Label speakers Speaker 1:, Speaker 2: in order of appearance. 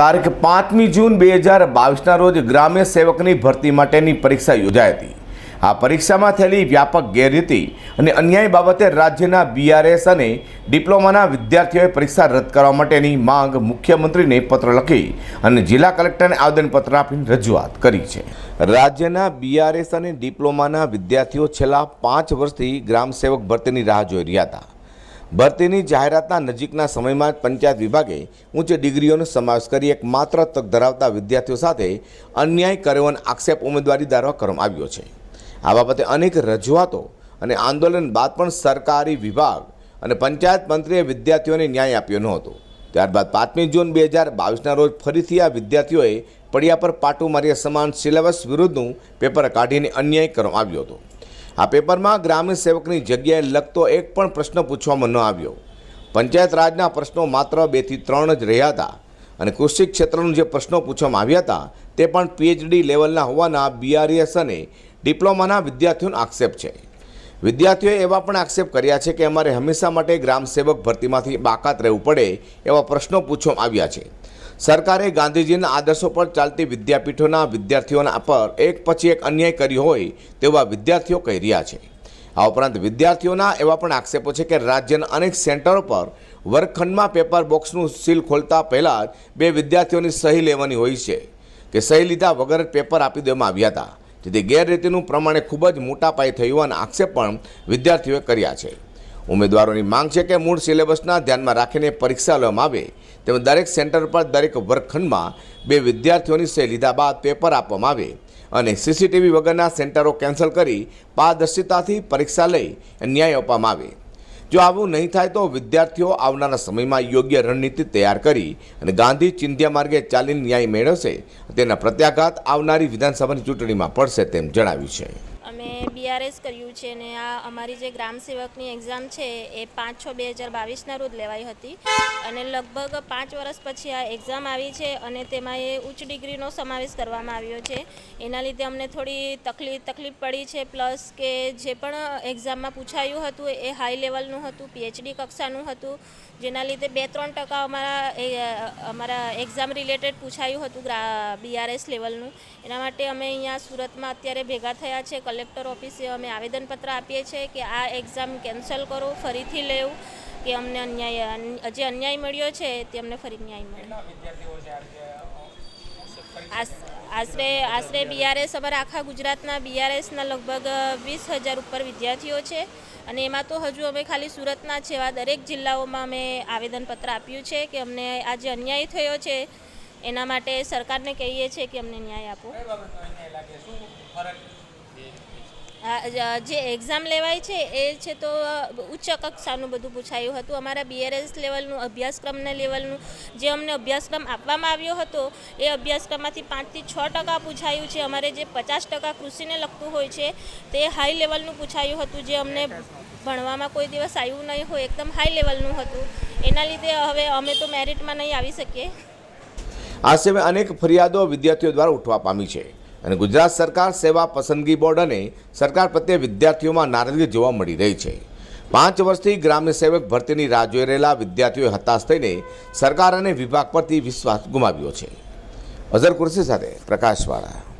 Speaker 1: તારીખ પાંચમી જૂન બે હજાર બાવીસના રોજ ગ્રામ્ય સેવકની ભરતી માટેની પરીક્ષા યોજાઈ હતી. આ પરીક્ષામાં થયેલી વ્યાપક ગેરરીતિ અને અન્યાય બાબતે રાજ્યના બીઆરએસ અને ડિપ્લોમાના વિદ્યાર્થીઓએ પરીક્ષા રદ કરવા માટેની માંગ મુખ્યમંત્રીને પત્ર લખી અને જિલ્લા કલેક્ટરને આવેદનપત્ર આપીને રજૂઆત કરી છે. રાજ્યના બીઆરએસ અને ડિપ્લોમાના વિદ્યાર્થીઓ છેલ્લા પાંચ વર્ષથી ગ્રામ સેવક ભરતીની રાહ જોઈ રહ્યા હતા. ભરતીની જાહેરાતના નજીકના સમયમાં પંચાયત વિભાગે ઉચ્ચ ડિગ્રીઓનો સમાવેશ કરી એક માત્ર તક ધરાવતા વિદ્યાર્થીઓ સાથે અન્યાય કરવાનો આક્ષેપ ઉમેદવારી દાવા કરવામાં આવ્યો છે. આ બાબતે અનેક રજૂઆતો અને આંદોલન બાદ પણ સરકારી વિભાગ અને પંચાયત મંત્રીએ વિદ્યાર્થીઓને ન્યાય આપ્યો ન હતો. ત્યારબાદ પાંચમી જૂન બે હજાર બાવીસના રોજ ફરીથી આ વિદ્યાર્થીઓએ પડિયા પર પાટું માર્યા સમાન સિલેબસ વિરુદ્ધનું પેપર કાઢીને અન્યાય કરવામાં આવ્યો હતો. આ પેપરમાં ગ્રામીણ સેવકની જગ્યાએ લગતો એક પણ પ્રશ્ન પૂછવામાં ન આવ્યો. પંચાયત રાજના પ્રશ્નો માત્ર બેથી ત્રણ જ રહ્યા હતા. અને કૃષિ ક્ષેત્રનું જે પ્રશ્નો પૂછવામાં આવ્યા હતા, તે પણ પીએચડી લેવલના હોવાના બીઆરએસ અને ડિપ્લોમાના વિદ્યાર્થીઓનો આક્ષેપ છે. વિદ્યાર્થીઓએ એવા પણ આક્ષેપ કર્યા છે કે અમારે હંમેશા માટે ગ્રામ સેવક ભરતીમાંથી બાકાત રહેવું પડે એવા પ્રશ્નો પૂછવામાં આવ્યા છે. સરકારે ગાંધીજીના આદર્શો પર ચાલતી વિદ્યાપીઠોના વિદ્યાર્થીઓના પર એક પછી એક અન્યાય કર્યો હોય તેવા વિદ્યાર્થીઓ કહી રહ્યા છે. આ ઉપરાંત વિદ્યાર્થીઓના એવા પણ આક્ષેપો છે કે રાજ્યના અનેક સેન્ટરો પર વર્ગખંડમાં પેપર બોક્સનું સીલ ખોલતા પહેલાં જ બે વિદ્યાર્થીઓની સહી લેવાની હોય છે કે સહી લીધા વગર પેપર આપી દેવામાં આવ્યા હતા. જેથી ગેરરીતિનું પ્રમાણે ખૂબ જ મોટા પાયે થયું હોવાના આક્ષેપ પણ વિદ્યાર્થીઓએ કર્યા છે. ઉમેદવારોની માંગ છે કે મૂળ સિલેબસના ધ્યાનમાં રાખીને પરીક્ષા લેવામાં આવે તેમજ દરેક સેન્ટર પર દરેક વર્ગખંડમાં બે વિદ્યાર્થીઓની સહી લીધા બાદ પેપર આપવામાં આવે અને સીસીટીવી વગરના સેન્ટરો કેન્સલ કરી પારદર્શિતાથી પરીક્ષા લઈ ન્યાય આપવામાં આવે. જો આવું નહીં થાય તો વિદ્યાર્થીઓ આવનારા સમયમાં યોગ્ય રણનીતિ તૈયાર કરી અને ગાંધી ચિંધ્યા માર્ગે ચાલીને ન્યાય મેળવશે. તેના પ્રત્યાઘાત આવનારી વિધાનસભાની ચૂંટણીમાં પડશે તેમ જણાવ્યું છે.
Speaker 2: અમે બીઆરએસ કર્યું છે ને આ અમારી જે ગ્રામ સેવકની એક્ઝામ છે એ પાંચ છ બે હજાર બાવીસના રોજ લેવાઈ હતી. અને લગભગ પાંચ વર્ષ પછી આ એક્ઝામ આવી છે અને તેમાં એ ઉચ્ચ ડિગ્રીનો સમાવેશ કરવામાં આવ્યો છે. એના લીધે અમને થોડી તકલીફ તકલીફ પડી છે. પ્લસ કે જે પણ એક્ઝામમાં પૂછાયું હતું એ હાઈ લેવલનું હતું પીએચડી કક્ષાનું હતું. જેના લીધે બે ત્રણ ટકા અમારા અમારા એક્ઝામ રિલેટેડ પૂછાયું હતું બીઆરએસ લેવલનું એના માટે અમે અહીંયા સુરતમાં અત્યારે ભેગા થયા છે કલેક્ટર ઓફિસે અમે આવેદનપત્ર આપીએ છીએ કે આ એક્ઝામ કેન્સલ કરો ફરીથી લેવું કે અમને અન્યાય જે અન્યાય મળ્યો છે તે અમને ફરી ન્યાય મળે. આશરે આશરે બીઆરએસ અમારા આખા ગુજરાતના બીઆરએસના લગભગ વીસ હજાર ઉપર વિદ્યાર્થીઓ છે. અને એમાં તો હજુ અમે ખાલી સુરતના છે એવા દરેક જિલ્લાઓમાં અમે આવેદનપત્ર આપ્યું છે કે અમને આ જે અન્યાય થયો છે એના માટે સરકારને કહીએ છીએ કે અમને ન્યાય આપો. જે એક્ઝામ લેવાય છે, એ છે તો ઉચ્ચ કક્ષાનું બધું પૂછાયું હતું. અમારા બીઆરએસ લેવલનું અભ્યાસક્રમના લેવલનું જે અમને અભ્યાસક્રમ આપવામાં આવ્યો હતો, એ અભ્યાસક્રમમાંથી પાંચથી છ ટકા પૂછાયું છે. અમારે જે પચાસ ટકા કૃષિને લગતું હોય છે, તે હાઈ લેવલનું પૂછાયું હતું. જે અમને ભણવામાં કોઈ દિવસ આવ્યું નહીં હોય, એકદમ હાઈ લેવલનું હતું. એના લીધે હવે અમે તો મેરિટમાં નહીં આવી શકીએ.
Speaker 1: આ સિવાય અનેક ફરિયાદો વિદ્યાર્થીઓ દ્વારા ઉઠવા પામી છે. અને ગુજરાત સરકાર સેવા પસંદગી બોર્ડ અને સરકાર પ્રત્યે વિદ્યાર્થીઓમાં નારાજગી જોવા મળી રહી છે. પાંચ વર્ષથી ગ્રામ્ય સેવક ભરતીની રાહ જોઈ રહેલા વિદ્યાર્થીઓએ હતાશ થઈને સરકાર અને વિભાગ પરથી વિશ્વાસ ગુમાવ્યો છે. અઝર કુર્સી સાથે પ્રકાશવાળા.